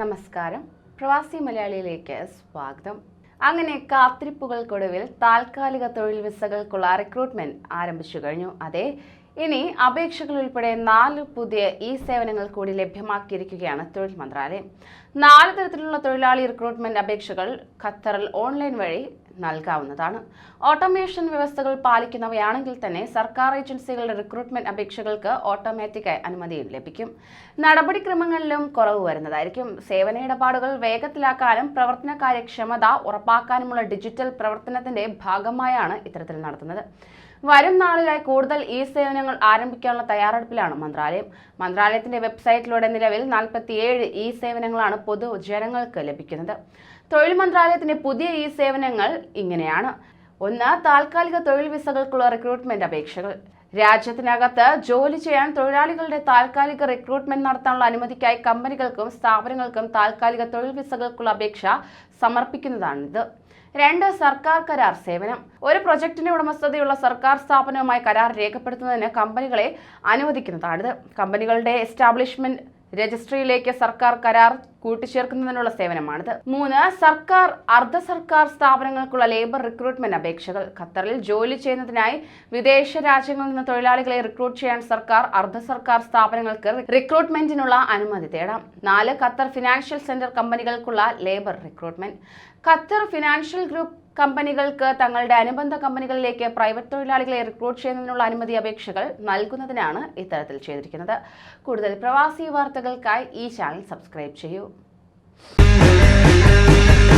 നമസ്കാരം. പ്രവാസി മലയാളിയിലേക്ക് സ്വാഗതം. അങ്ങനെ കാത്തിരിപ്പുകൾക്കൊടുവിൽ താൽക്കാലിക തൊഴിൽ വിസകൾക്കുള്ള റിക്രൂട്ട്മെന്റ് ആരംഭിച്ചു കഴിഞ്ഞു. അതെ ഇനി അപേക്ഷകൾ ഉൾപ്പെടെ നാല് പുതിയ ഈ സേവനങ്ങൾ കൂടി ലഭ്യമാക്കിയിരിക്കുകയാണ് തൊഴിൽ മന്ത്രാലയം. നാല് തരത്തിലുള്ള തൊഴിലാളി റിക്രൂട്ട്മെന്റ് അപേക്ഷകൾ ഖത്തറിൽ ഓൺലൈൻ വഴി നൽകാവുന്നതാണ്. ഓട്ടോമേഷൻ വ്യവസ്ഥകൾ പാലിക്കുന്നവയാണെങ്കിൽ തന്നെ സർക്കാർ ഏജൻസികളുടെ റിക്രൂട്ട്മെന്റ് അപേക്ഷകൾക്ക് ഓട്ടോമാറ്റിക്കായി അനുമതിയും ലഭിക്കും. നടപടിക്രമങ്ങളിലും കുറവ് വരുന്നതായിരിക്കും. സേവന ഇടപാടുകൾ വേഗത്തിലാക്കാനും പ്രവർത്തന കാര്യക്ഷമത ഉറപ്പാക്കാനുമുള്ള ഡിജിറ്റൽ പ്രവർത്തനത്തിന്റെ ഭാഗമായാണ് ഇത്തരത്തിൽ നടത്തുന്നത്. വരും നാളിലായി കൂടുതൽ ഇ സേവനങ്ങൾ ആരംഭിക്കാനുള്ള തയ്യാറെടുപ്പിലാണ് മന്ത്രാലയം. മന്ത്രാലയത്തിന്റെ വെബ്സൈറ്റിലൂടെ നിലവിൽ നാൽപ്പത്തിയേഴ് ഇ സേവനങ്ങളാണ് പൊതുജനങ്ങൾക്ക് ലഭിക്കുന്നത്. തൊഴിൽ മന്ത്രാലയത്തിന്റെ പുതിയ ഇ സേവനങ്ങൾ ഇങ്ങനെയാണ്. ഒന്ന് താൽക്കാലിക തൊഴിൽ വിസകൾക്കുള്ള റിക്രൂട്ട്മെന്റ് അപേക്ഷകൾ. രാജ്യത്തിനകത്ത് ജോലി ചെയ്യാൻ തൊഴിലാളികളുടെ താൽക്കാലിക റിക്രൂട്ട്മെന്റ് നടത്താനുള്ള അനുമതിക്കായി കമ്പനികൾക്കും സ്ഥാപനങ്ങൾക്കും താൽക്കാലിക തൊഴിൽ വിസകൾക്കുള്ള അപേക്ഷ സമർപ്പിക്കുന്നതാണിത്. രണ്ട് സർക്കാർ കരാർ സേവനം. ഒരു പ്രൊജക്ടിന്റെ ഉടമസ്ഥതയുള്ള സർക്കാർ സ്ഥാപനവുമായി കരാർ രേഖപ്പെടുത്തുന്നതിന് കമ്പനികളെ അനുവദിക്കുന്നതാണിത്. കമ്പനികളുടെ എസ്റ്റാബ്ലിഷ്മെന്റ് രജിസ്ട്രിയിലേക്ക് സർക്കാർ കരാർ കൂട്ടിച്ചേർക്കുന്നതിനുള്ള സേവനമാണിത്. മൂന്ന് സർക്കാർ അർദ്ധ സർക്കാർ സ്ഥാപനങ്ങൾക്കുള്ള ലേബർ റിക്രൂട്ട്മെന്റ് അപേക്ഷകൾ. ഖത്തറിൽ ജോലി ചെയ്യുന്നതിനായി വിദേശ രാജ്യങ്ങളിൽ നിന്ന് തൊഴിലാളികളെ റിക്രൂട്ട് ചെയ്യാൻ സർക്കാർ അർദ്ധ സർക്കാർ സ്ഥാപനങ്ങൾക്ക് റിക്രൂട്ട്മെന്റിനുള്ള അനുമതി തേടാം. നാല് Qatar financial centre കമ്പനികൾക്കുള്ള labour recruitment. Qatar financial group കമ്പനികൾക്ക് തങ്ങളുടെ അനുബന്ധ കമ്പനികളിലേക്ക് പ്രൈവറ്റ് തൊഴിലാളികളെ റിക്രൂട്ട് ചെയ്യുന്നതിനുള്ള അനുമതി അപേക്ഷകൾ നൽകുന്നതിനാണ് ഇത്തരത്തിൽ ചെയ്തിരിക്കുന്നത്. കൂടുതൽ പ്രവാസി വാർത്തകൾക്കായി ഈ ചാനൽ സബ്സ്ക്രൈബ് ചെയ്യൂ. Música